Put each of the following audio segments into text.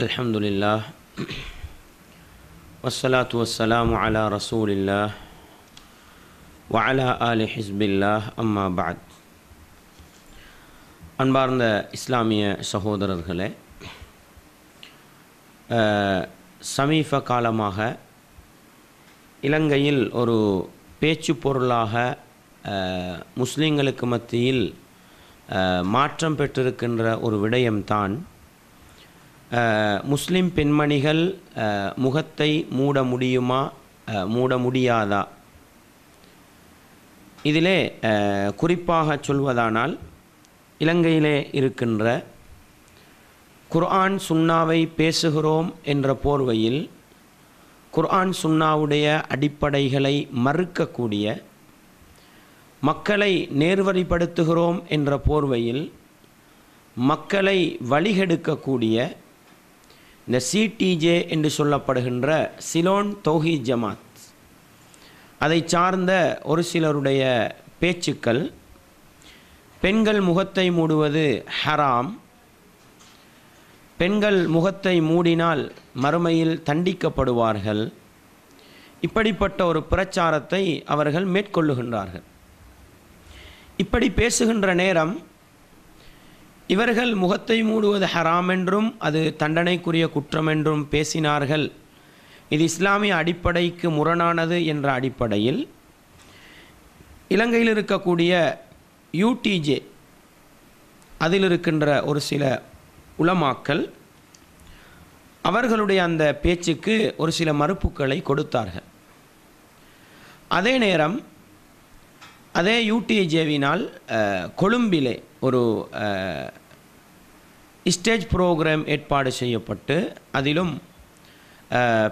الحمد لله والصلاة والسلام على رسول الله وعلى آل حزب الله أما بعد அன்பார்ந்த இஸ்லாமிய சகோதரர்களே அஹ், சமீப காலமாக இலங்கையில் ஒரு பேச்சு பொருளாக அஹ், முஸ்லிம்களுக்கு மத்தியில் அஹ், மாற்றம் பெற்றிருக்கின்ற ஒரு விடயம்தான் அஹ், முஸ்லிம் பெண்மணிகள் முகத்தை மூட முடியுமா? மூட முடியாதா? இதிலே குறிப்பாக சொல்வதானால் இலங்கையிலே இருக்கின்ற குர்ஆன் சுன்னாவை பேசுகிறோம் என்ற போர்வையில் குர்ஆன் சுன்னாவுடைய அடிப்படைகளை மறுக்கக்கூடிய மக்களை நேர்வழிப்படுத்துகிறோம் என்ற போர்வையில் மக்களை வழிகெடுக்கக்கூடிய இந்த சிடிஜே என்று சொல்லப்படுகின்ற சிலோன் தௌஹி ஜமாத். அதை சார்ந்த ஒரு சிலருடைய பேச்சுக்கள் பெண்கள் முகத்தை மூடுவது ஹராம் பெண்கள் முகத்தை மூடினால் மறுமையில் தண்டிக்கப்படுவார்கள். இப்படிப்பட்ட ஒரு பிரச்சாரத்தை அவர்கள் மேற்கொள்ளுகின்றார்கள். இப்படி பேசுகின்ற நேரம் இவர்கள் முகத்தை மூடுவது ஹராம் என்றும் அது தண்டனைக்குரிய குற்றம் என்றும் பேசினார்கள். இது இஸ்லாமிய அடிப்படைக்கு முரணானது என்ற அடிப்படையில் இலங்கையில் இருக்கக்கூடிய யூடிஜே அதில் இருக்கின்ற ஒரு சில உலமாக்கள் அவர்களுடைய அந்த பேச்சுக்கு ஒரு சில மறுப்புகளை கொடுத்தார்கள். அதே நேரம் அதே யூடிஜேவினால் கொழும்பிலே ஒரு ஸ்டேஜ் ப்ரோக்ராம் ஏற்பாடு செய்யப்பட்டு அதிலும்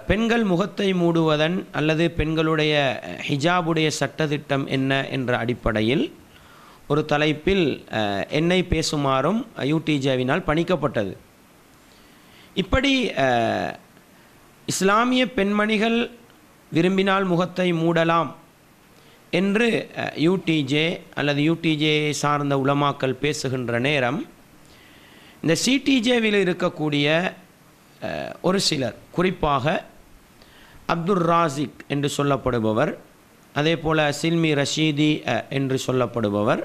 பெண்கள் முகத்தை மூடுவதன் அல்லது பெண்களுடைய ஹிஜாபுடைய சட்டத்திட்டம் என்ன என்ற அடிப்படையில் ஒரு தலைப்பில் என்னை பேசுமாறும் யூடிஜேவினால் பணிக்கப்பட்டது. இப்படி இஸ்லாமிய பெண்மணிகள் விரும்பினால் முகத்தை மூடலாம் என்று யூடிஜே அல்லது யூடிஜே சார்ந்த உலமாக்கள் பேசுகின்ற நேரம் இந்த சிடிஜேவில் இருக்கக்கூடிய ஒரு சிலர் குறிப்பாக அப்துல் ராசிக் என்று சொல்லப்படுபவர் அதே போல் சில்மி ரஷீதி என்று சொல்லப்படுபவர்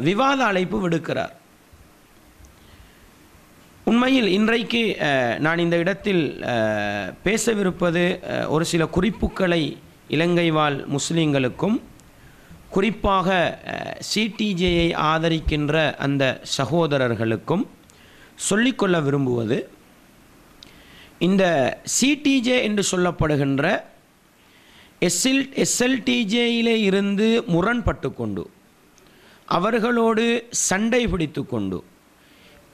விவாத அழைப்பு விடுக்கிறார். உண்மையில் இன்றைக்கு நான் இந்த இடத்தில் பேசவிருப்பது ஒரு சில குறிப்புகளை இலங்கை வாழ் முஸ்லீம்களுக்கும் குறிப்பாக சிடிஜேயை ஆதரிக்கின்ற அந்த சகோதரர்களுக்கும் சொல்லிக்கொள்ள விரும்புவது இந்த சிடிஜே என்று சொல்லப்படுகின்ற எஸ்எல் எஸ்எல்டிஜேயிலே இருந்து முரண்பட்டு கொண்டு அவர்களோடு சண்டை பிடித்து கொண்டு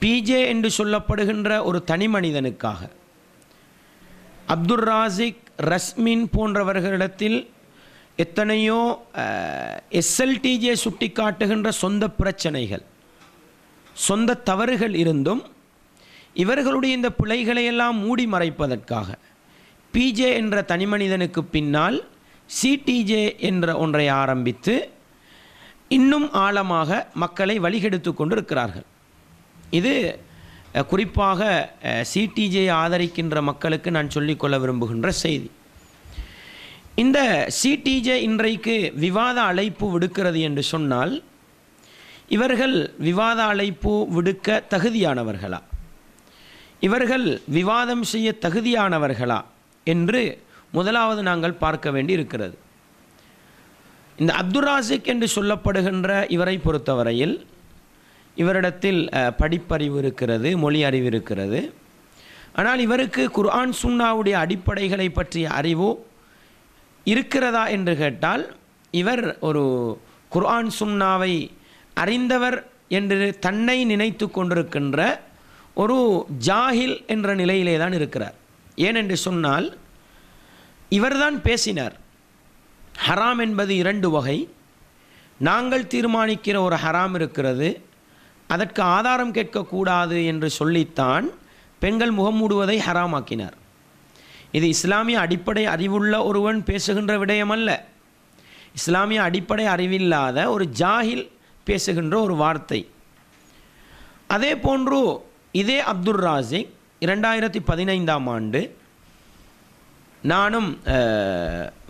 பிஜே என்று சொல்லப்படுகின்ற ஒரு தனி மனிதனுக்காக அப்துல் ராசிக் ரஸ்மின் போன்றவர்களிடத்தில் எத்தனையோ எஸ்எல்டிஜே சுட்டி காட்டுகின்ற சொந்த பிரச்சனைகள் சொந்த தவறுகள் இருந்தும் இவர்களுடைய இந்த பிழைகளை எல்லாம் மூடி மறைப்பதற்காக பிஜே என்ற தனிமனிதனுக்கு பின்னால் சிடிஜே என்ற ஒன்றை ஆரம்பித்து இன்னும் ஆழமாக மக்களை வழிகெடுத்து கொண்டிருக்கிறார்கள். இது குறிப்பாக சிடிஜே ஆதரிக்கின்ற மக்களுக்கு நான் சொல்லிக்கொள்ள விரும்புகின்ற செய்தி. இந்த சிடிஜே இன்றைக்கு விவாத அழைப்பு விடுக்கிறது என்று சொன்னால் இவர்கள் விவாத அழைப்பு விடுக்க தகுதியானவர்களா? இவர்கள் விவாதம் செய்ய தகுதியானவர்களா? என்று முதலாவது நாங்கள் பார்க்க வேண்டி இருக்கிறது. இந்த அப்துல் ராசிக் என்று சொல்லப்படுகின்ற இவரை பொறுத்தவரையில் இவரிடத்தில் படிப்பறிவு இருக்கிறது மொழி அறிவு இருக்கிறது. ஆனால் இவருக்கு குர்ஆன் சுன்னாவுடைய அடிப்படைகளை பற்றிய அறிவோ இருக்கிறதா என்று கேட்டால் இவர் ஒரு குர்ஆன் சுன்னாவை அறிந்தவர் என்று தன்னை நினைத்து கொண்டிருக்கின்ற ஒரு ஜாஹில் என்ற நிலையிலே தான் இருக்கிறார். ஏனென்று சொன்னால் இவர்தான் பேசினார். ஹராம் என்பது இரண்டு வகை. நாங்கள் தீர்மானிக்கிற ஒரு ஹராம் இருக்கிறது. அதற்கு ஆதாரம் கேட்கக்கூடாது என்று சொல்லித்தான் பெண்கள் முகம் மூடுவதை ஹராமாக்கினார். இது இஸ்லாமிய அடிப்படை அறிவுள்ள ஒருவன் பேசுகின்ற விடயம் அல்ல இஸ்லாமிய அடிப்படை அறிவில்லாத ஒரு ஜாஹில் பேசுகின்ற ஒரு வார்த்தை. அதே போன்று இதே அப்துல் ராசிக் இரண்டாயிரத்தி பதினைந்தாம் ஆண்டு நானும்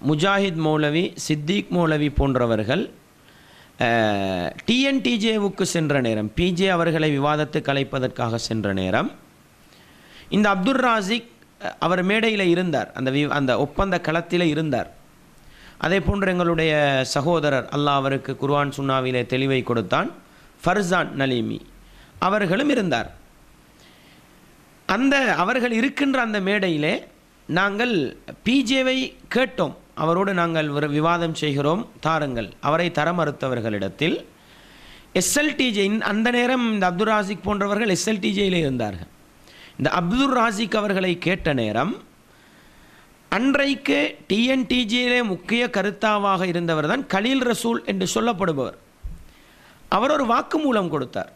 முஜாஹித் மௌலவி சித்திக் மௌலவி போன்றவர்கள் டிஎன்டிஜேவுக்கு சென்ற நேரம் பிஜே அவர்களை விவாதத்துக்கு அழைப்பதற்காக சென்ற நேரம் இந்த அப்துல் ராசிக் அவர் மேடையில் இருந்தார். அந்த வி அந்த ஒப்பந்த களத்தில் இருந்தார். அதே போன்று எங்களுடைய சகோதரர் அல்லாஹ் அவருக்கு குர்வான் சுன்னாவிலே தெளிவை கொடுத்தான். ஃபர்சான் நலீமி அவர்களும் இருந்தார். அந்த அவர்கள் இருக்கின்ற அந்த மேடையிலே நாங்கள் பிஜேவை கேட்டோம். அவரோடு நாங்கள் ஒரு விவாதம் செய்கிறோம். தாருங்கள். அவரை தர மறுத்தவர்களிடத்தில் எஸ்எல்டிஜே அந்த நேரம் இந்த அப்துல் ராசிக் போன்றவர்கள் எஸ்எல்டிஜேயில் இருந்தார்கள். இந்த அப்துல் ராசிக் அவர்களை கேட்ட நேரம் அன்றைக்கு டிஎன்டிஜியிலே முக்கிய கருத்தாவாக இருந்தவர் தான் கலீல் ரசூல் என்று சொல்லப்படுபவர். அவர் ஒரு வாக்குமூலம் கொடுத்தார்.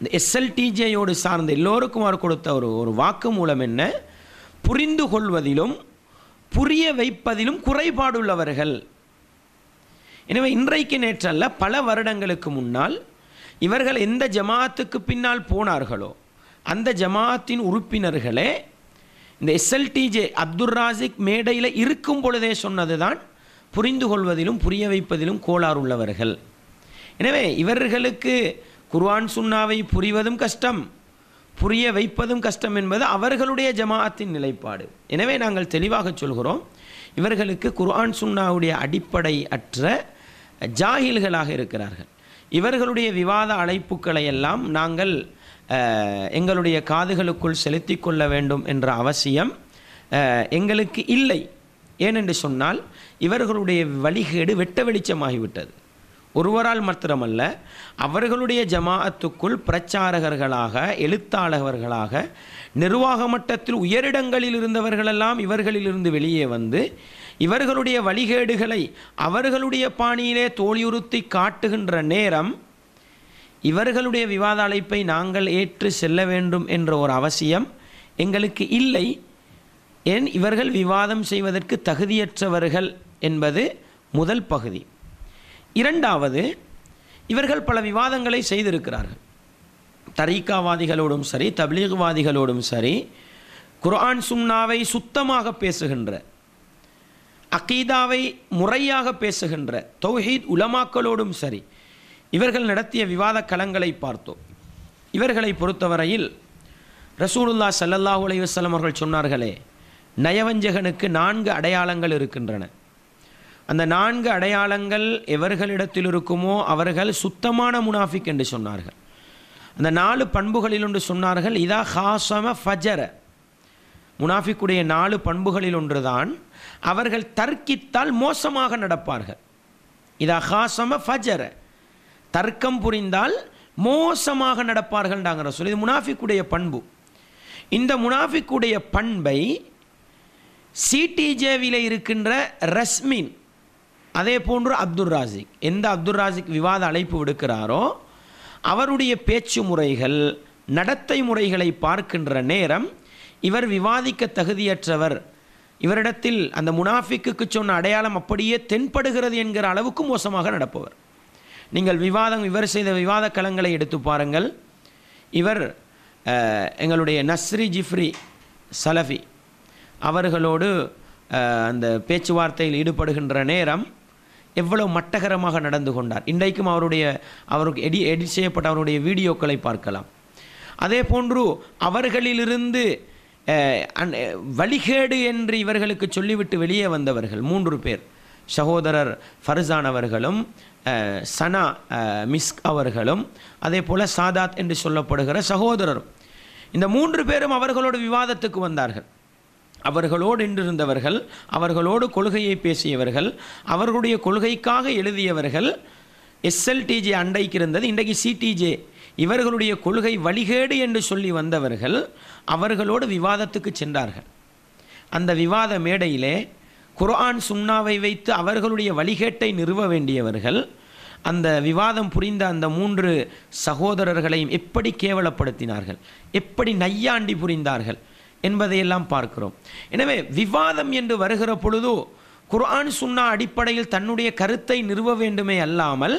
இந்த எஸ்எல்டிஜேயோடு சார்ந்த எல்லோருக்கும் அவர் கொடுத்த ஒரு ஒரு வாக்குமூலம் என்ன? புரிந்து கொள்வதிலும் புரிய வைப்பதிலும் குறைபாடுள்ளவர்கள். எனவே இன்றைக்கு நேற்றல்ல பல வருடங்களுக்கு முன்னால் இவர்கள் எந்த ஜமாத்துக்கு பின்னால் போனார்களோ அந்த ஜமாத்தின் உறுப்பினர்களே இந்த எஸ்எல்டிஜே அப்துல் ராசிக் மேடையில் இருக்கும் பொழுதே சொன்னதுதான் புரிந்து கொள்வதிலும் புரிய வைப்பதிலும் கோளாறு உள்ளவர்கள். எனவே இவர்களுக்கு குர்ஆன் சுன்னாவை புரிவதும் கஷ்டம் புரிய வைப்பதும் கஷ்டம் என்பது அவர்களுடைய ஜமாஅத்தின் நிலைப்பாடு. எனவே நாங்கள் தெளிவாக சொல்கிறோம் இவர்களுக்கு குர்ஆன் சுன்னாவுடைய அடிப்படை அற்ற ஜாகில்களாக இருக்கிறார்கள். இவர்களுடைய விவாத அழைப்புக்களை எல்லாம் நாங்கள் எங்களுடைய காதுகளுக்குள் செலுத்தி கொள்ள வேண்டும் என்ற அவசியம் எங்களுக்கு இல்லை. ஏனென்று சொன்னால் இவர்களுடைய வழிகேடு வெட்ட வெளிச்சமாகிவிட்டது. ஒருவரால் மாத்திரமல்ல அவர்களுடைய ஜமாஅத்துக்குள் பிரச்சாரகர்களாக எழுத்தாளர்களாக நிர்வாக மட்டத்தில் உயரிடங்களில் இருந்தவர்களெல்லாம் இவர்களிலிருந்து வெளியே வந்து இவர்களுடைய வழிகேடுகளை அவர்களுடைய பாணியிலே தோழியுறுத்தி காட்டுகின்ற நேரம் இவர்களுடைய விவாத அழைப்பை நாங்கள் ஏற்று செல்ல வேண்டும் என்ற ஒரு அவசியம் எங்களுக்கு இல்லை. ஏன்? இவர்கள் விவாதம் செய்வதற்கு தகுதியற்றவர்கள் என்பது முதல் பகுதி. இரண்டாவது இவர்கள் பல விவாதங்களை செய்திருக்கிறார்கள். தரீக்காவாதிகளோடும் சரி தபிலீகவாதிகளோடும் சரி குர்ஆன் சுன்னாவை சுத்தமாக பேசுகின்ற அகீதாவை முறையாக பேசுகின்ற தௌஹீத் உலமாக்களோடும் சரி இவர்கள் நடத்திய விவாத களங்களை பார்த்தோம். இவர்களை பொறுத்தவரையில் ரசூலுல்லா சல்லல்லாஹு அலைவசல்லம் அவர்கள் சொன்னார்களே நயவஞ்சகனுக்கு நான்கு அடையாளங்கள் இருக்கின்றன. அந்த நான்கு அடையாளங்கள் எவர்களிடத்தில் இருக்குமோ அவர்கள் சுத்தமான முனாஃபிக் என்று சொன்னார்கள். அந்த நாலு பண்புகளில் ஒன்று சொன்னார்கள் இதா ஹாசம ஃபஜர. முனாஃபிக்குடைய நாலு பண்புகளில் ஒன்றுதான் அவர்கள் தர்க்கித்தால் மோசமாக நடப்பார்கள். இதா ஹாசம ஃபஜர. தர்க்கம் புரிந்தால் மோசமாக நடப்பார்கள்டாங்கிற சொல்லி இது முனாஃபிக்குடைய பண்பு. இந்த முனாஃபிக்குடைய பண்பை சிடிஜேவியில் இருக்கின்ற ரஸ்மின் அதே போன்று அப்துல் ராசிக் எந்த அப்துல் ராசிக் விவாத அழைப்பு விடுக்கிறாரோ அவருடைய பேச்சு முறைகள் நடத்தை முறைகளை பார்க்கின்ற நேரம் இவர் விவாதிக்க தகுதியற்றவர். இவரிடத்தில் அந்த முனாஃபிக்கு சொன்ன அடையாளம் அப்படியே தென்படுகிறது என்கிற அளவுக்கு மோசமாக நடப்பவர். நீங்கள் விவாதம் இவர் செய்த விவாத களங்களை எடுத்து பாருங்கள். இவர் எங்களுடைய நஸ்ரி ஜிஃப்ரி சலஃபி அவர்களோடு அந்த பேச்சுவார்த்தையில் ஈடுபடுகின்ற நேரம் எவ்வளவு மட்டகரமாக நடந்து கொண்டார். இன்றைக்கும் அவருடைய அவருக்கு எடி எடிட் செய்யப்பட்ட அவருடைய வீடியோக்களை பார்க்கலாம். அதே போன்று அவர்களிலிருந்து அன்- வழிகேடு என்று இவர்களுக்கு சொல்லிவிட்டு வெளியே வந்தவர்கள் மூன்று பேர். சகோதரர் ஃபர்சான் அவர்களும் சனா மிஸ்க் அவர்களும் அதே போல் சாதாத் என்று சொல்லப்படுகிற சகோதரரும் இந்த மூன்று பேரும் அவர்களோடு விவாதத்துக்கு வந்தார்கள். அவர்களோடு நின்றிருந்தவர்கள் அவர்களோடு கொள்கையை பேசியவர்கள் அவர்களுடைய கொள்கைக்காக எழுதியவர்கள் எஸ்எல்டிஜே அண்டைக்கு இருந்தது இன்றைக்கு சிடிஜே இவர்களுடைய கொள்கை வழிகேடு என்று சொல்லி வந்தவர்கள் அவர்களோடு விவாதத்துக்கு சென்றார்கள். அந்த விவாத மேடையிலே குர்ஆன் சுன்னாவை வைத்து அவர்களுடைய வழிகேட்டை நிறுவ வேண்டியவர்கள் அந்த விவாதம் புரிந்த அந்த மூன்று சகோதரர்களையும் எப்படி கேவலப்படுத்தினார்கள் எப்படி நையாண்டி புரிந்தார்கள் என்பதையெல்லாம் பார்க்கிறோம். எனவே விவாதம் என்று வருகிற பொழுது குர்ஆன் சுன்னா அடிப்படையில் தன்னுடைய கருத்தை நிறுவ வேண்டுமே அல்லாமல்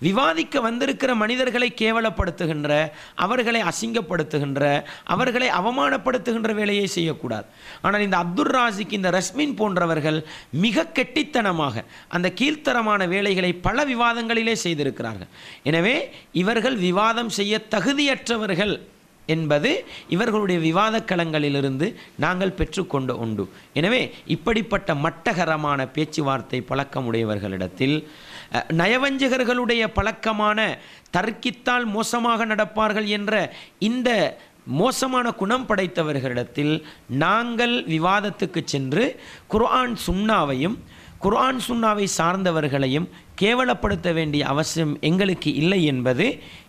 விவாதிக்க வந்திருக்கிற மனிதர்களை கேவலப்படுத்துகின்ற அவர்களை அசிங்கப்படுத்துகின்ற அவர்களை அவமானப்படுத்துகின்ற வேலையை செய்யக்கூடாது. ஆனால் இந்த அப்துல் ராசிக்கு இந்த ரஸ்மின் போன்றவர்கள் மிக கெட்டித்தனமாக அந்த கீழ்த்தரமான வேலைகளை பல விவாதங்களிலே செய்திருக்கிறார்கள். எனவே இவர்கள் விவாதம் செய்ய தகுதியற்றவர்கள் என்பது இவர்களுடைய விவாதக் களங்களிலிருந்து நாங்கள் பெற்றுக்கொண்டு உண்டு. எனவே இப்படிப்பட்ட மட்டகரமான பேச்சுவார்த்தை பழக்கமுடையவர்களிடத்தில் உடையவர்களிடத்தில் நயவஞ்சகர்களுடைய பழக்கமான தர்க்கித்தால் மோசமாக நடப்பார்கள் என்ற இந்த மோசமான குணம் படைத்தவர்களிடத்தில் நாங்கள் விவாதத்துக்கு சென்று குர்ஆன் சுன்னாவையும் குர்ஆன் சுன்னாவை சார்ந்தவர்களையும் கேவலப்படுத்த வேண்டிய அவசியம் எங்களுக்கு இல்லை என்பது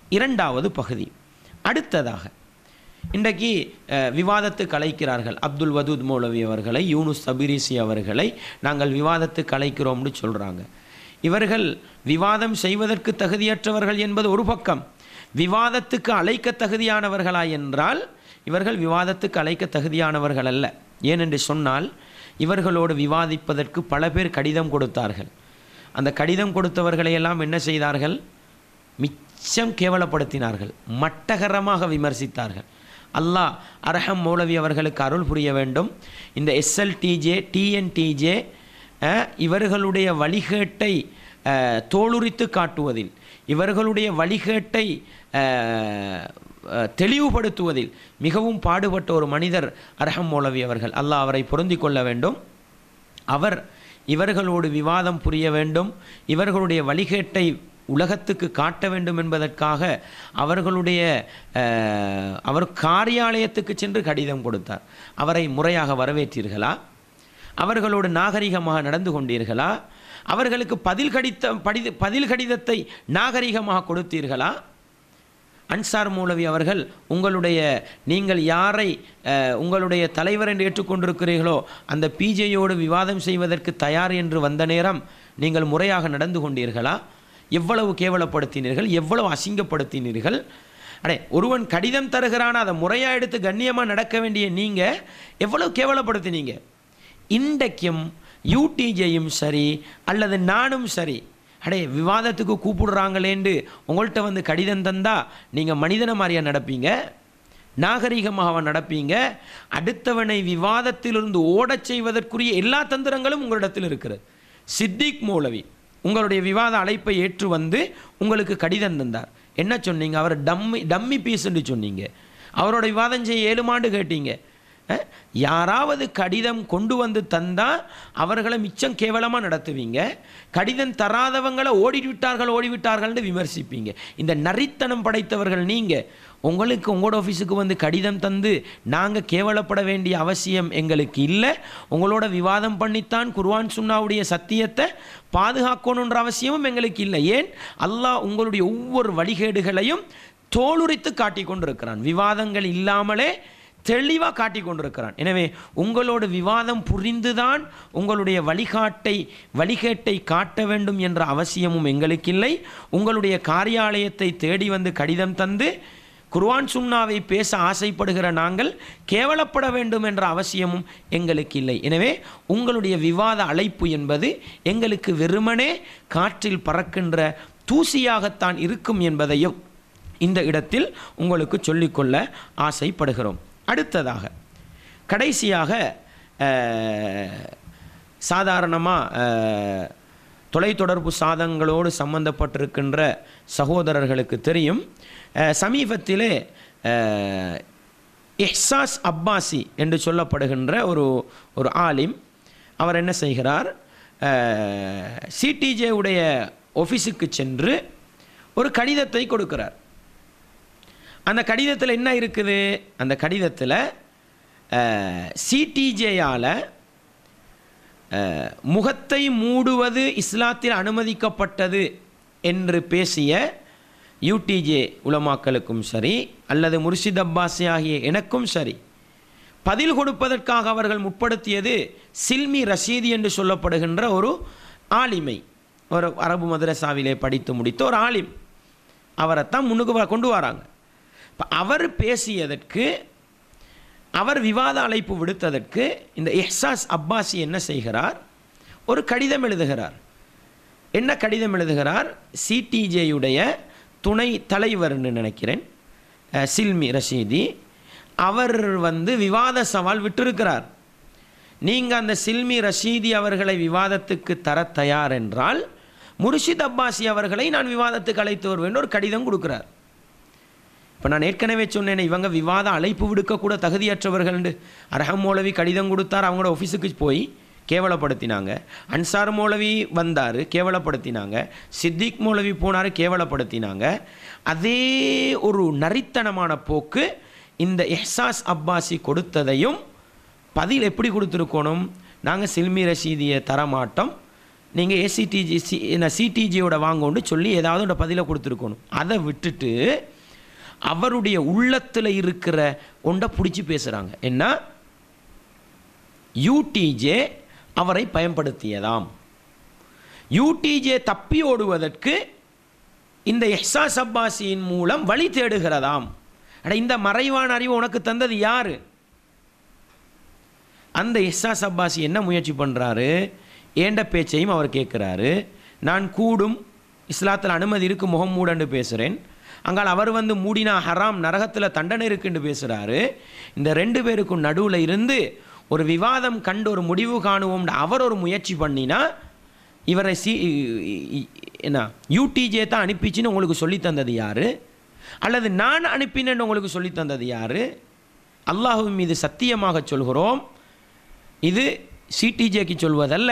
இரண்டாவது பகுதி. அடுத்ததாக இன்றைக்கு விவாதத்து விவாதத்துக்கு அழைக்கிறார்கள் அப்துல் வதூத் மௌலவி அவர்களை யூனுஸ் சபிரிசி அவர்களை நாங்கள் விவாதத்துக்கு அழைக்கிறோம்னு சொல்கிறாங்க இவர்கள் விவாதம் செய்வதற்கு தகுதியற்றவர்கள் என்பது ஒரு பக்கம். விவாதத்துக்கு அழைக்க தகுதியானவர்களா என்றால் இவர்கள் விவாதத்துக்கு அழைக்க தகுதியானவர்கள் அல்ல. ஏனென்று சொன்னால் இவர்களோடு விவாதிப்பதற்கு பல பேர் கடிதம் கொடுத்தார்கள். அந்த கடிதம் கொடுத்தவர்களையெல்லாம் என்ன செய்தார்கள்? மிச்சம் கேவலப்படுத்தினார்கள். மட்டகரமாக விமர்சித்தார்கள். அல்லாஹ் அரஹம் மௌலவி அவர்களுக்கு அருள் புரிய வேண்டும். இந்த எஸ்எல்டிஜே டிஎன்டிஜே இவர்களுடைய வழிகேட்டை தோளுரித்து தோலுரித்து காட்டுவதில் இவர்களுடைய வழிகேட்டை தெளிவுபடுத்துவதில் மிகவும் பாடுபட்ட ஒரு மனிதர் அரஹம் மௌலவி அவர்கள். அல்லாஹ் அவரை பொருந்தி கொள்ள வேண்டும். அவர் இவர்களோடு விவாதம் புரிய வேண்டும். இவர்களுடைய வழிகேட்டை உலகத்துக்கு காட்ட வேண்டும் என்பதற்காக அவர்களுடைய அவர் காரியாலயத்துக்கு சென்று கடிதம் கொடுத்தார். அவரை முறையாக வரவேற்றீர்களா? அவர்களோடு நாகரிகமாக நடந்து கொண்டீர்களா? அவர்களுக்கு பதில் கடித்த படித பதில் கடிதத்தை நாகரிகமாக கொடுத்தீர்களா? அன்சார் மூலவி அவர்கள் உங்களுடைய நீங்கள் யாரை உங்களுடைய தலைவர் என்று ஏற்றுக்கொண்டிருக்கிறீர்களோ அந்த பிஜேயோடு விவாதம் செய்வதற்கு தயார் என்று வந்த நேரம் நீங்கள் முறையாக நடந்து கொண்டீர்களா? எவ்வளவு கேவலப்படுத்தினீர்கள்? எவ்வளவு அசிங்கப்படுத்தினீர்கள்? அடே ஒருவன் கடிதம் தருகிறான் அதை முறையாக எடுத்து கண்ணியமாக நடக்க வேண்டிய நீங்கள் எவ்வளவு கேவலப்படுத்தினீங்க? இன்றைக்கும் யூடிஜேயும் சரி அல்லது நானும் சரி அடே விவாதத்துக்கு கூப்பிடுறாங்களேண்டு உங்கள்கிட்ட வந்து கடிதம் தந்தா நீங்கள் மனிதனை மாதிரியாக நடப்பீங்க? நாகரிகமாக நடப்பீங்க? அடுத்தவனை விவாதத்திலிருந்து ஓடச் செய்வதற்குரிய எல்லா தந்திரங்களும் உங்களிடத்தில் இருக்கிறது. சித்திக் மௌலவி உங்களுடைய விவாத அழைப்பை ஏற்று வந்து உங்களுக்கு கடிதம் தந்தார். என்ன சொன்னீங்க? அவர் டம்மி டம்மி பீஸ்ன்னு சொன்னீங்க. அவரோட விவாதம் செய்ய ஏழுமாண்டு கேட்டீங்க. யாராவது கடிதம் கொண்டு வந்து தந்தால் அவர்களை மிச்சம் கேவலமாக நடத்துவீங்க? கடிதம் தராதவங்களை ஓடிவிட்டார்கள் ஓடிவிட்டார்கள்னு விமர்சிப்பீங்க. இந்த நரித்தனம் படைத்தவர்கள் நீங்கள் உங்களுக்கு உங்களோட ஆஃபீஸுக்கு வந்து கடிதம் தந்து நாங்கள் கேவலப்பட வேண்டிய அவசியம் எங்களுக்கு இல்லை. உங்களோட விவாதம் பண்ணித்தான் குர்வான் சுன்னாவுடைய சத்தியத்தை பாதுகாக்கணுன்ற அவசியமும் எங்களுக்கு இல்லை. ஏன்? அல்லாஹ் உங்களுடைய ஒவ்வொரு வழிகேடுகளையும் தோலுரித்து காட்டிக் கொண்டிருக்கிறான் விவாதங்கள் இல்லாமலே தெளிவாக காட்டி கொண்டிருக்கிறான். எனவே உங்களோட விவாதம் புரிந்துதான் உங்களுடைய வழிகாட்டை வழிகேட்டை காட்ட வேண்டும் என்ற அவசியமும் எங்களுக்கு இல்லை உங்களுடைய காரியாலயத்தை தேடி வந்து கடிதம் தந்து குர்வான் சுன்னாவை பேச ஆசைப்படுகிற நாங்கள் கேவலப்பட வேண்டும் என்ற அவசியமும் எங்களுக்கு இல்லை எனவே உங்களுடைய விவாத அழைப்பு என்பது எங்களுக்கு வெறுமனே காற்றில் பறக்கின்ற தூசியாகத்தான் இருக்கும் என்பதையும் இந்த இடத்தில் உங்களுக்கு சொல்லிக்கொள்ள ஆசைப்படுகிறோம். அடுத்ததாக கடைசியாக சாதாரணமாக தொலைத்தொடர்பு சாதங்களோடு சம்பந்தப்பட்டிருக்கின்ற சகோதரர்களுக்கு தெரியும். சமீபத்திலே எஹ்சாஸ் அப்பாசி என்று சொல்லப்படுகின்ற ஒரு ஒரு ஆலிம் அவர் என்ன செய்கிறார்? சிடிஜே உடைய ஆஃபீஸுக்கு சென்று ஒரு கடிதத்தை கொடுக்கிறார். அந்த கடிதத்தில் என்ன இருக்குது? அந்த கடிதத்தில் சிடிஜேயால் முகத்தை மூடுவது இஸ்லாத்தில் அனுமதிக்கப்பட்டது என்று பேசிய யூடிஜே உலமாக்களுக்கும் சரி அல்லது முர்ஷித் அப்பாசி ஆகிய எனக்கும் சரி பதில் கொடுப்பதற்காக அவர்கள் முற்படுத்தியது சில்மி ரஷீதி என்று சொல்லப்படுகின்ற ஒரு ஆலிமை. ஒரு அரபு மதரசாவிலே படித்து முடித்த ஒரு ஆலிம். அவரைத்தான் முன்னுக்கு வ- கொண்டு வராங்க. அவர் பேசியதற்கு அவர் விவாத அழைப்பு விடுத்ததற்கு இந்த எஹ்சாஸ் அப்பாசி என்ன செய்கிறார்? ஒரு கடிதம் எழுதுகிறார். என்ன கடிதம் எழுதுகிறார்? சிடிஜேயுடைய துணை தலைவர்னு நினைக்கிறேன் சில்மி ரஷீதி. அவர் வந்து விவாத சவால் விட்டிருக்கிறார். நீங்கள் அந்த சில்மி ரஷீதி அவர்களை விவாதத்துக்கு தர தயார் என்றால் முர்ஷித் அப்பாசி அவர்களை நான் விவாதத்துக்கு அழைத்து வருவேன் ஒரு கடிதம் கொடுக்குறார். இப்போ நான் ஏற்கனவே சொன்னேன் இவங்க விவாதம் அழைப்பு விடுக்கக்கூட தகுதியற்றவர்கள்ண்டு அரஹம் மௌலவி கடிதம் கொடுத்தார் அவங்களோட ஆஃபீஸுக்கு போய் கேவலப்படுத்தினாங்க. அன்சார் மௌலவி வந்தார் கேவலப்படுத்தினாங்க. சித்திக் மௌலவி போனார் கேவலப்படுத்தினாங்க. அதே ஒரு நரித்தனமான போக்கு இந்த எஹ்சாஸ் அப்பாசி கொடுத்ததையும் பதில் எப்படி கொடுத்துருக்கணும்? நாங்கள் சில்மி ரசீதியை தரமாட்டோம். நீங்கள் ஏசிடிஜி சி சிடிஜியோட வாங்கோன்னு சொல்லி ஏதாவது ஒரு பதிலை கொடுத்துருக்கணும். அதை விட்டுட்டு அவருடைய உள்ளத்தில் இருக்கிற ஒன்றை பிடிச்சி பேசுகிறாங்க என்ன? யூடிஜே அவரை பயன்படுத்தியதாம். யூடிஜே தப்பி ஓடுவதற்கு இந்த எஹ்சாஸ் அப்பாசியின் மூலம் வழி தேடுகிறதாம். அட இந்த மறைவான அறிவு உனக்கு தந்தது யாரு? அந்த எஸ்ஸா அப்பாசி என்ன முயற்சி பண்ணுறாரு ஏண்ட பேச்சையும் அவர் கேட்குறாரு? நான் கூடும் இஸ்லாத்தில் அனுமதி இருக்கு முகம் மூடன்னு பேசுகிறேன் அங்கால் அவர் வந்து மூடினா ஹராம் நரகத்தில் தண்டனை இருக்குன்னு பேசுகிறாரு இந்த ரெண்டு பேருக்கும் நடுவில் இருந்து ஒரு விவாதம் கண்டு ஒரு முடிவு காணுவோம்னு அவர் ஒரு முயற்சி பண்ணினா இவரை சி என்ன யூடிஜே தான் அனுப்பிச்சுன்னு உங்களுக்கு சொல்லித்தந்தது தந்தது அல்லது நான் அனுப்பினேன்னு உங்களுக்கு சொல்லித்தந்தது தந்தது அல்லாஹுவின் மீது சத்தியமாக சொல்கிறோம். இது சிடிஜேக்கு சொல்வதல்ல.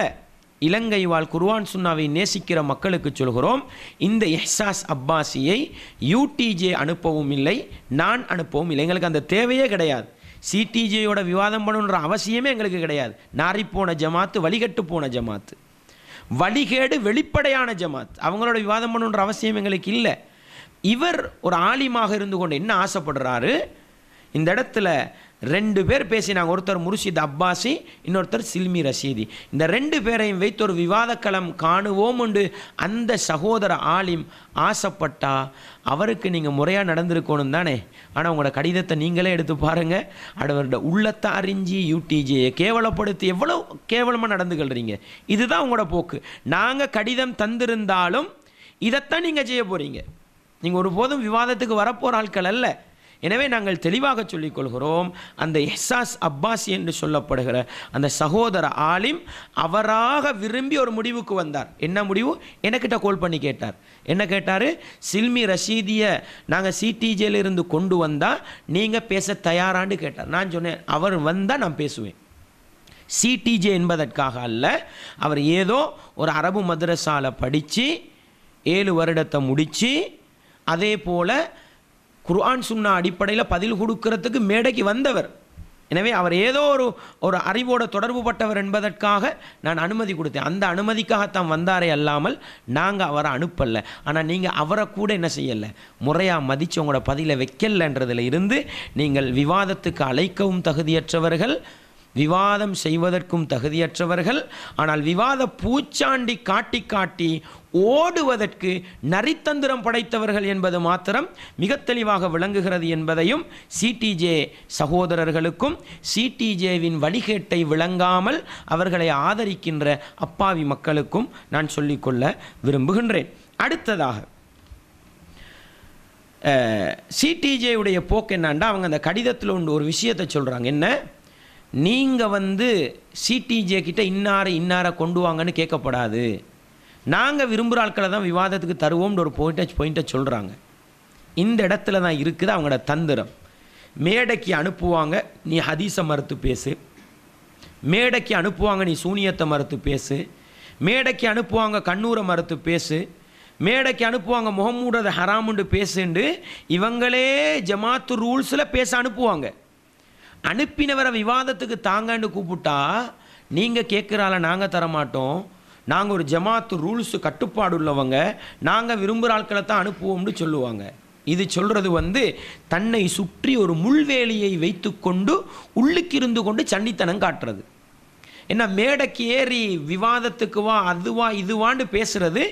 இலங்கை வாழ் குர்வான் சுன்னாவை நேசிக்கிற மக்களுக்கு சொல்கிறோம் இந்த எஹ்சாஸ் அப்பாசியை யூடிஜே அனுப்பவும் இல்லை நான் அனுப்பவும் இல்லை. எங்களுக்கு அந்த தேவையே கிடையாது. சிடிஜேயோட விவாதம் பண்ணணுன்ற அவசியமே எங்களுக்கு கிடையாது. நாறிப்போன ஜமாத்து வழிகட்டு போன ஜமாத்து. வழிகேடு வெளிப்படையான ஜமாத் அவங்களோட விவாதம் பண்ணணுன்ற அவசியம் எங்களுக்கு இல்லை. இவர் ஒரு ஆலிமாக இருந்து கொண்டு என்ன ஆசைப்படுறாரு? இந்த இடத்துல ரெண்டு பேர் பேசினாங்க. ஒருத்தர் முர்ஷித் அப்பாசி இன்னொருத்தர் சில்மி ரஷீதி. இந்த ரெண்டு பேரையும் வைத்து ஒரு விவாதக்களம் காணுவோம் உண்டு அந்த சகோதர ஆலிம் ஆசைப்பட்டா அவருக்கு நீங்கள் முறையாக நடந்திருக்கணும் தானே? ஆனால் உங்களோட கடிதத்தை நீங்களே எடுத்து பாருங்கள் அவரோட உள்ளத்தை அறிஞ்சி யூடிஜியை கேவலப்படுத்தி எவ்வளோ கேவலமாக நடந்துகள்றீங்க. இதுதான் உங்களோட போக்கு. நாங்கள் கடிதம் தந்திருந்தாலும் இதைத்தான் நீங்கள் செய்ய போகிறீங்க நீங்கள் ஒருபோதும் விவாதத்துக்கு வரப்போகிற ஆட்கள் அல்ல. எனவே நாங்கள் தெளிவாக சொல்லிக்கொள்கிறோம் அந்த எஹ்சாஸ் அப்பாசி என்று சொல்லப்படுகிற அந்த சகோதர ஆலிம் அவராக விரும்பி ஒரு முடிவுக்கு வந்தார். என்ன முடிவு? எனக்கிட்ட கால் பண்ணி கேட்டார். என்ன கேட்டார்? சில்மி ரசீதியை நாங்கள் சிடிஜேல கொண்டு வந்தால் நீங்கள் பேச தயாரான்னு கேட்டார். நான் சொன்னேன் அவர் வந்தால் நான் பேசுவேன். சிடிஜே என்பதற்காக அல்ல அவர் ஏதோ ஒரு அரபு மதரசாவில் படித்து ஏழு வருடத்தை முடித்து அதே போல் குர்ஆன் சுன்னா அடிப்படையில் பதில் கொடுக்கறதுக்கு மேடைக்கு வந்தவர். எனவே அவர் ஏதோ ஒரு ஒரு அறிவோட தொடர்பு பட்டவர் என்பதற்காக நான் அனுமதி கொடுத்தேன். அந்த அனுமதிக்காகத்தான் வந்தாரே அல்லாமல் நாங்கள் அவரை அனுப்பலை. ஆனால் நீங்கள் அவரை கூட என்ன செய்யலை? முறையாக மதித்து உங்களோட பதிலை வைக்கலன்றதில் இருந்து நீங்கள் விவாதத்துக்கு அழைக்கவும் தகுதியற்றவர்கள் விவாதம் செய்வதற்கும் தகுதியற்றவர்கள். ஆனால் விவாத பூச்சாண்டி காட்டி காட்டி ஓடுவதற்கு நரித்தந்திரம் படைத்தவர்கள் என்பது மாத்திரம் மிக தெளிவாக விளங்குகிறது என்பதையும் சிடிஜே சகோதரர்களுக்கும் சிடிஜேவின் வழிகேட்டை விளங்காமல் அவர்களை ஆதரிக்கின்ற அப்பாவி மக்களுக்கும் நான் சொல்லிக்கொள்ள விரும்புகின்றேன். அடுத்ததாக சிடிஜேவுடைய போக்கு என்னாண்டா? அவங்க அந்த கடிதத்தில் ஒன்று ஒரு விஷயத்தை சொல்கிறாங்க என்ன? நீங்கள் வந்து சிடிஜே கிட்ட இன்னார இன்னார கொண்டு வாங்கன்னு கேட்கப்படாது. நாங்கள் விரும்புகிற ஆட்களை தான் விவாதத்துக்கு தருவோம்னு ஒரு பாயிண்ட்டை பாயிண்ட்டை சொல்கிறாங்க இந்த இடத்துல தான் இருக்குது அவங்களோட தந்திரம். மேடைக்கு அனுப்புவாங்க நீ ஹதீஸை மறுத்து பேசு. மேடைக்கு அனுப்புவாங்க நீ சூனியத்தை மறுத்து பேசு. மேடைக்கு அனுப்புவாங்க கண்ணூரை மறுத்து பேசு. மேடைக்கு அனுப்புவாங்க முகமூடத ஹராமுண்டு பேசுண்டு இவங்களே ஜமாத்து ரூல்ஸில் பேச அனுப்புவாங்க. அனுப்பினவரை விவாதத்துக்கு தாங்கன்னு கூப்பிட்டா நீங்கள் கேட்குறால நாங்கள் தரமாட்டோம். நாங்கள் ஒரு ஜமாத்து ரூல்ஸு கட்டுப்பாடு உள்ளவங்க. நாங்கள் விரும்புகிற ஆட்களை தான் அனுப்புவோம்னு சொல்லுவாங்க. இது சொல்கிறது வந்து தன்னை சுற்றி ஒரு முள்வேலியை வைத்துக்கொண்டு உள்ளுக்கு இருந்து கொண்டு சன்னித்தனம் காட்டுறது. என்ன மேடைக்கு ஏறி விவாதத்துக்கு வா அதுவா இதுவான்னு பேசுகிறது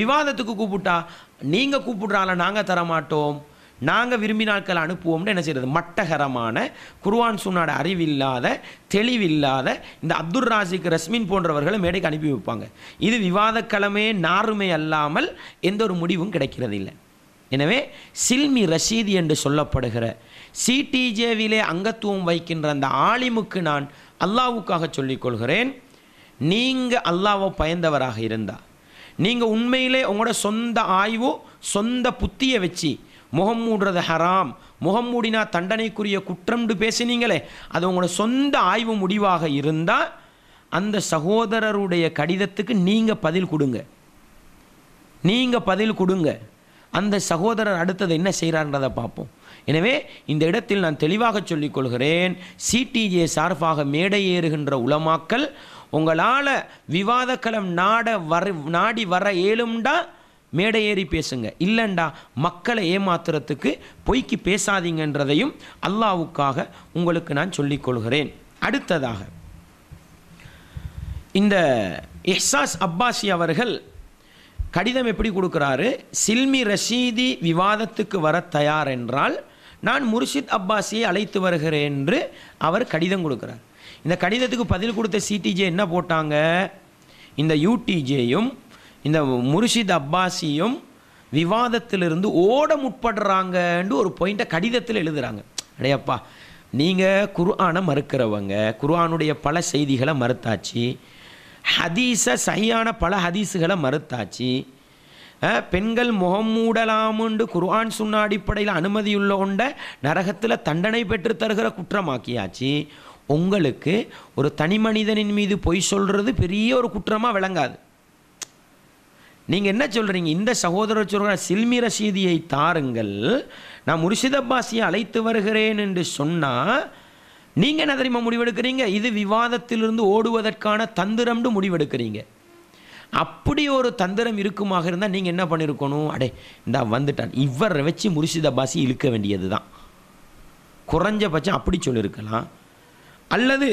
விவாதத்துக்கு கூப்பிட்டா நீங்கள் கூப்பிடுறால நாங்கள் தரமாட்டோம். நாங்கள் விரும்பினாட்கள் அனுப்புவோம்னு என்ன செய்யறது? மட்டகரமான குர்வான் சுன்னாட அறிவில்லாத தெளிவில்லாத இந்த அப்துல் ராசிக் ரஸ்மின் போன்றவர்களை மேடைக்கு அனுப்பி வைப்பாங்க. இது விவாதக்கிழமே நாருமை அல்லாமல் எந்த ஒரு முடிவும் கிடைக்கிறது இல்லை எனவே சில்மி ரஷீதி என்று சொல்லப்படுகிற சிடிஜேவிலே அங்கத்துவம் வைக்கின்ற அந்த ஆலிமுக்கு நான் அல்லாவுக்காக சொல்லிக் கொள்கிறேன். நீங்கள் அல்லாவை பயந்தவராக இருந்தால் நீங்கள் உண்மையிலே உங்களோட சொந்த ஆய்வு சொந்த புத்தியை வச்சு முகம் மூடுறது ஹராம். முகம் மூடினா தண்டனைக்குரிய குற்றம்னு பேசினீங்களே அது உங்களோட சொந்த ஆய்வு முடிவாக இருந்தால் அந்த சகோதரருடைய கடிதத்துக்கு நீங்கள் பதில் கொடுங்க. நீங்கள் பதில் கொடுங்க. அந்த சகோதரர் அடுத்தது என்ன செய்கிறார்ன்றதை பார்ப்போம். எனவே இந்த இடத்தில் நான் தெளிவாக சொல்லிக் கொள்கிறேன் சிடிஜே சார்பாக மேடை ஏறுகின்ற உலமாக்கள் உங்களால் விவாதக்களம் நாட வர நாடி வர ஏழும்டா மேடை ஏறி பேசுங்க. இல்லைண்டா மக்களை ஏமாத்துறதுக்கு பொய்க்கு பேசாதீங்கன்றதையும் அல்லாவுக்காக உங்களுக்கு நான் சொல்லிக் கொள்கிறேன். அடுத்ததாக இந்த எஹ்சாஸ் அப்பாசி அவர்கள் கடிதம் எப்படி கொடுக்குறாரு? சில்மி ரஷீதி விவாதத்துக்கு வர தயார் என்றால் நான் முர்ஷித் அப்பாஸியை அழைத்து வருகிறேன் என்று அவர் கடிதம் கொடுக்குறார். இந்த கடிதத்துக்கு பதில் கொடுத்த சிடிஜே என்ன போட்டாங்க? இந்த யூடிஜேயும் இந்த முர்ஷித் அப்பாசியும் விவாதத்திலிருந்து ஓட முற்படுறாங்கன்னு ஒரு பாயிண்ட்டை கடிதத்தில் எழுதுறாங்க. அடையப்பா நீங்கள் குர்ஆனை மறுக்கிறவங்க குர்ஆனுடைய பல செய்திகளை மறுத்தாச்சு ஹதீஸை சரியான பல ஹதீஸுகளை மறுத்தாச்சு பெண்கள் முகம் மூடலாமுண்டு குர்ஆன் சொன்ன அடிப்படையில் அனுமதியுள்ள கொண்ட நரகத்தில் தண்டனை பெற்று தருகிற குற்றமாக்கியாச்சு உங்களுக்கு ஒரு தனி மனிதனின் மீது பொய் சொல்கிறது பெரிய ஒரு குற்றமாக விளங்காது. நீங்கள் என்ன சொல்கிறீங்க இந்த சகோதரர் சொல்கிற சில்மி ரசீதியை தாருங்கள் நான் முர்ஷித் அப்பாஸியை அழைத்து வருகிறேன் என்று சொன்னால் நீங்கள் என்ன தெரியுமா முடிவெடுக்கிறீங்க? இது விவாதத்திலிருந்து ஓடுவதற்கான தந்திரம்னு முடிவெடுக்கிறீங்க. அப்படி ஒரு தந்திரம் இருக்குமாக இருந்தால் நீங்கள் என்ன பண்ணியிருக்கணும் அடே இந்தா வந்துட்டான். இவரை வச்சு முர்ஷித் அப்பாஸி இழுக்க வேண்டியது தான் குறைஞ்சபட்சம் அப்படி சொல்லியிருக்கலாம் அல்லது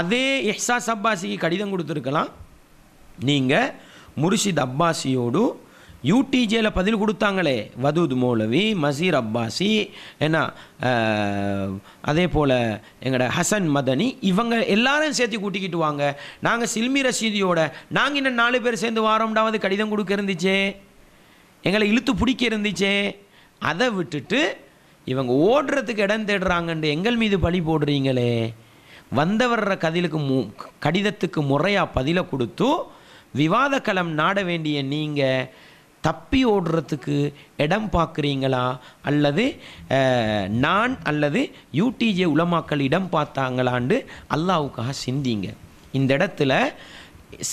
அதே எஹ்சாஸ் அப்பாசிக்கு கடிதம் கொடுத்துருக்கலாம். நீங்கள் முர்ஷித் அப்பாசியோடு யூடிஜேயில் பதில் கொடுத்தாங்களே. வதூத் மௌலவி மசீர் அப்பாசி என்ன அதே போல் எங்களோட ஹசன் மதனி இவங்க எல்லாரும் சேர்த்து கூட்டிக்கிட்டு வாங்க. நாங்கள் சில்மி ரசீதியோட நாங்கள் இன்னும் நாலு பேர் சேர்ந்து வாரோம்டாவது கடிதம் கொடுக்க இருந்துச்சே. எங்களை இழுத்து பிடிக்க இருந்துச்சே. அதை விட்டுட்டு இவங்க ஓடுறதுக்கு இடம் தேடுறாங்கன்ட்டு எங்கள் மீது பழி போடுறீங்களே. வந்தவர்ற கதிலுக்கு மு கடிதத்துக்கு முறையாக பதிலை கொடுத்து விவாதக்களம் நாட வேண்டிய நீங்கள் தப்பி ஓடுறதுக்கு இடம் பார்க்குறீங்களா? அல்லது நான் அல்லது யூடிஜே உலமாக்கள் இடம் பார்த்தாங்களாண்டு அல்லாவுக்காக சிந்திங்க. இந்த இடத்துல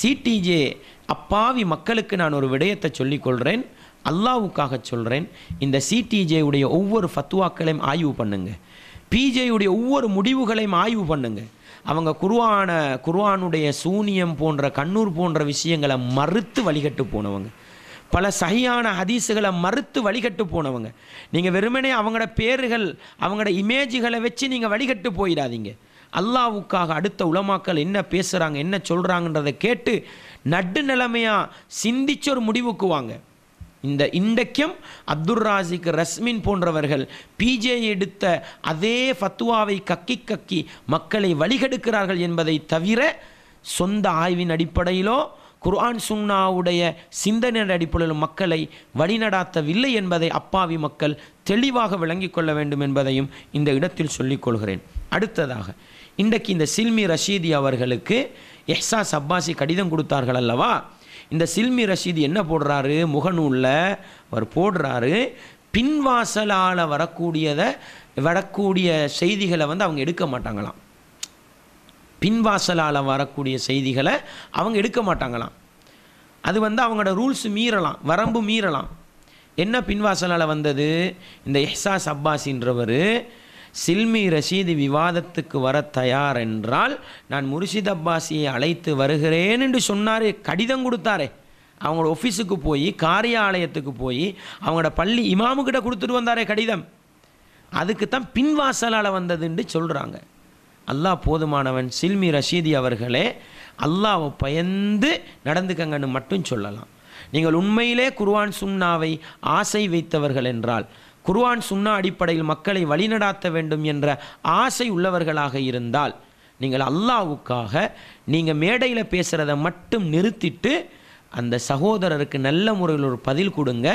சிடிஜே அப்பாவி மக்களுக்கு நான் ஒரு விடயத்தை சொல்லிக்கொள்கிறேன் அல்லாவுக்காக சொல்கிறேன் இந்த சிடிஜே உடைய ஒவ்வொரு ஃபத்துவாக்களையும் ஆய்வு பண்ணுங்கள் பிஜேயுடைய ஒவ்வொரு முடிவுகளையும் ஆய்வு பண்ணுங்கள் அவங்க குருவான குருவானுடைய சூனியம் போன்ற கண்ணூர் போன்ற விஷயங்களை மறுத்து வழிகட்டு போனவங்க. பல சகியான ஹதீஸுகளை மறுத்து வழிகட்டு போனவங்க. நீங்கள் வெறுமனே அவங்களோட பேர்கள் அவங்களோட இமேஜுகளை வச்சு நீங்கள் வழிகட்டு போயிடாதீங்க. அல்லாவுக்காக அடுத்த உலமாக்கள் என்ன பேசுகிறாங்க என்ன சொல்கிறாங்கன்றதை கேட்டு நடு நிலைமையாக சிந்திச்சு ஒரு முடிவுக்கு வாங்க. இந்த இன்றைக்கும் அப்துல் ராசிக் ரஸ்மின் போன்றவர்கள் பிஜே எடுத்த அதே ஃபத்துவாவை கக்கி கக்கி மக்களை வழிகெடுக்கிறார்கள் என்பதை தவிர சொந்த ஆய்வின் அடிப்படையிலோ குர்ஆன் சுன்னாவுடைய சிந்தனையின் அடிப்படையில் மக்களை வழிநடாத்தவில்லை என்பதை அப்பாவி மக்கள் தெளிவாக விளங்கிக் கொள்ள வேண்டும் என்பதையும் இந்த இடத்தில் சொல்லிக் கொள்கிறேன். அடுத்ததாக இன்றைக்கு இந்த சில்மி ரஷீதி அவர்களுக்கு எஹ்சாஸ் அப்பாசி கடிதம் கொடுத்தார்கள் அல்லவா? இந்த சில்மி ரஷீது என்ன போடுறாரு? முகநூலில் அவர் போடுறாரு பின்வாசலால் வரக்கூடியதை வரக்கூடிய செய்திகளை வந்து அவங்க எடுக்க மாட்டாங்களாம். பின்வாசலால் வரக்கூடிய செய்திகளை அவங்க எடுக்க மாட்டாங்களாம். அது வந்து அவங்களோட ரூல்ஸ் மீறலாம் வரம்பு மீறலாம். என்ன பின்வாசலால் வந்தது? இந்த எஹ்சாஸ் அப்பாஸின்றவர் சில்மி ரஷீது விவாதத்துக்கு வர தயார் என்றால் நான் முர்ஷித் அப்பாஸியை அழைத்து வருகிறேன் என்று சொன்னார் கடிதம் கொடுத்தாரே. அவங்களோட ஆஃபீஸுக்கு போய் காரியாலயத்துக்கு போய் அவங்களோட பள்ளி இமாமுக்கிட்ட கொடுத்துட்டு வந்தாரே கடிதம். அதுக்கு தான் பின்வாசலால் வந்ததுன்னு சொல்கிறாங்க அல்லாஹ் போதுமானவன் சில்மி ரஷீதி அவர்களே அல்லாவை பயந்து நடந்துக்கங்கன்னு மட்டும் சொல்லலாம். நீங்கள் உண்மையிலே குர்வான் சுன்னாவை ஆசை வைத்தவர்கள் என்றால் குர்வான் சுன்னா அடிப்படையில் மக்களை வழிநடாத்த வேண்டும் என்ற ஆசை உள்ளவர்களாக இருந்தால் நீங்கள் அல்லாவுக்காக நீங்கள் மேடையில் பேசுகிறத மட்டும் நிறுத்திட்டு அந்த சகோதரருக்கு நல்ல முறையில் ஒரு பதில் கொடுங்க.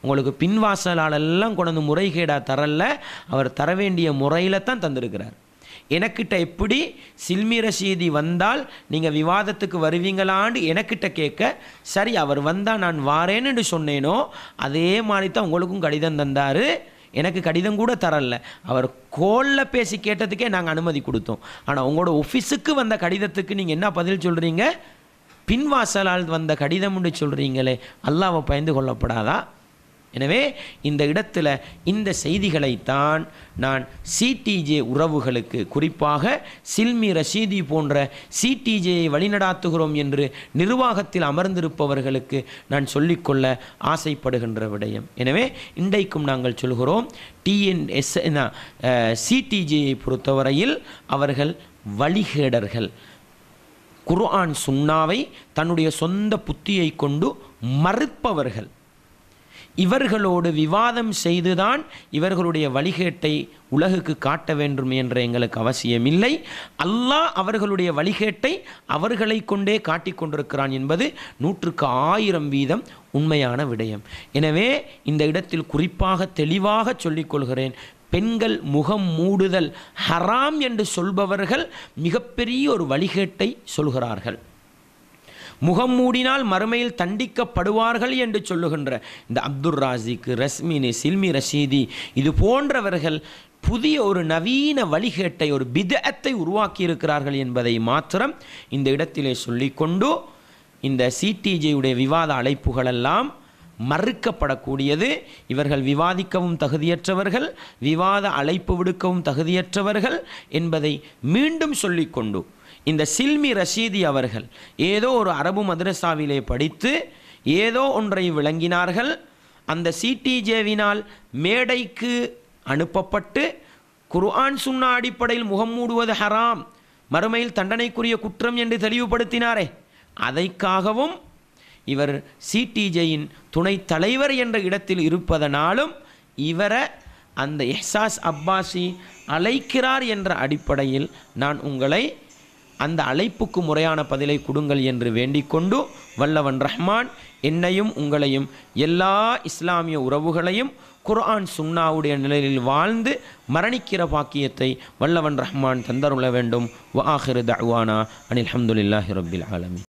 உங்களுக்கு பின்வாசலாலெல்லாம் கொண்டு முறைகேடாக தரல. அவர் தர வேண்டிய முறையில் தான் தந்திருக்கிறார். எனக்கிட்ட எப்படி சில்மி ரசீதி வந்தால் நீங்கள் விவாதத்துக்கு வருவீங்களான்னு எனக்கிட்ட கேட்க சரி அவர் வந்தால் நான் வாரேன்னு சொன்னேனோ அதே மாதிரி தான் உங்களுக்கும் கடிதம் தந்தார். எனக்கு கடிதம் கூட தரல. அவர் கோலில் பேசி கேட்டதுக்கே நாங்கள் அனுமதி கொடுத்தோம். ஆனால் உங்களோட ஆஃபீஸுக்கு வந்த கடிதத்துக்கு நீங்கள் என்ன பதில் சொல்கிறீங்க பின்வாசலால் வந்த கடிதம்னு சொல்கிறீங்களே அல்லாவை பயந்து கொள்ளப்படாதா? எனவே இந்த இடத்துல இந்த செய்திகளைத்தான் நான் சிடிஜே உறவுகளுக்கு குறிப்பாக சில்மி ரஷீதி போன்ற சிடிஜேயை வழிநடாத்துகிறோம் என்று நிர்வாகத்தில் அமர்ந்திருப்பவர்களுக்கு நான் சொல்லிக்கொள்ள ஆசைப்படுகின்ற விடயம். எனவே இன்றைக்கும் நாங்கள் சொல்கிறோம் டிஎன்எஸ் சிடிஜேயை பொறுத்தவரையில் அவர்கள் வழிகேடர்கள். குர்ஆன் சுன்னாவை தன்னுடைய சொந்த புத்தியை கொண்டு மறுப்பவர்கள். இவர்களோடு விவாதம் செய்துதான் இவர்களுடைய வழிகேட்டை உலகுக்கு காட்ட வேண்டும் என்ற எங்களுக்கு அவசியமில்லை. அல்லாஹ் அவர்களுடைய வழிகேட்டை அவர்களை கொண்டே காட்டிக்கொண்டிருக்கிறான் என்பது நூற்றுக்கு ஆயிரம் வீதம் உண்மையான விடயம். எனவே இந்த இடத்தில் குறிப்பாக தெளிவாக சொல்லிக்கொள்கிறேன் பெண்கள் முகம் மூடுதல் ஹராம் என்று சொல்பவர்கள் மிகப்பெரிய ஒரு வழிகேட்டை சொல்கிறார்கள். முகம் மூடினால் மறுமையில் தண்டிக்கப்படுவார்கள் என்று சொல்லுகின்ற இந்த அப்துல் ராசிக்கு ரஸ்மினி சில்மி ரஷீதி இது போன்றவர்கள் புதிய ஒரு நவீன வழிகேட்டை ஒரு பிதத்தை உருவாக்கி இருக்கிறார்கள் என்பதை மாத்திரம் இந்த இடத்திலே சொல்லிக்கொண்டு இந்த சிடிஜேயுடைய விவாத அழைப்புகளெல்லாம் மறுக்கப்படக்கூடியது. இவர்கள் விவாதிக்கவும் தகுதியற்றவர்கள் விவாத அழைப்பு விடுக்கவும் தகுதியற்றவர்கள் என்பதை மீண்டும் சொல்லிக்கொண்டு இந்த சில்மி ரஷீதி அவர்கள் ஏதோ ஒரு அரபு மதரசாவிலே படித்து ஏதோ ஒன்றை விளங்கினார்கள். அந்த சிடிஜேவினால் மேடைக்கு அனுப்பப்பட்டு குர்ஆன் சுன்னா அடிப்படையில் முகம் மூடுவது ஹராம். மறுமையில் தண்டனைக்குரிய குற்றம் என்று தெளிவுபடுத்தினாரே. அதைக்காகவும் இவர் சிடிஜேயின் துணைத் தலைவர் என்ற இடத்தில் இருப்பதனாலும் இவரை அந்த எஹ்சாஸ் அப்பாசி அழைக்கிறார் என்ற அடிப்படையில் நான் உங்களை அந்த அழைப்புக்கு முறையான பதிலை கொடுங்கள் என்று வேண்டிக்கொண்டு வல்லவன் ரஹ்மான் என்னையும் உங்களையும் எல்லா இஸ்லாமிய உறவுகளையும் குர்ஆன் சுன்னாவுடைய நிலையில் வாழ்ந்து மரணிக்கிற பாக்கியத்தை வல்லவன் ரஹ்மான் தந்தருள வேண்டும். வ ஆஹிரு தஅவானா அனில் அஹமதுல்லாஹி ரபில் ஆலமி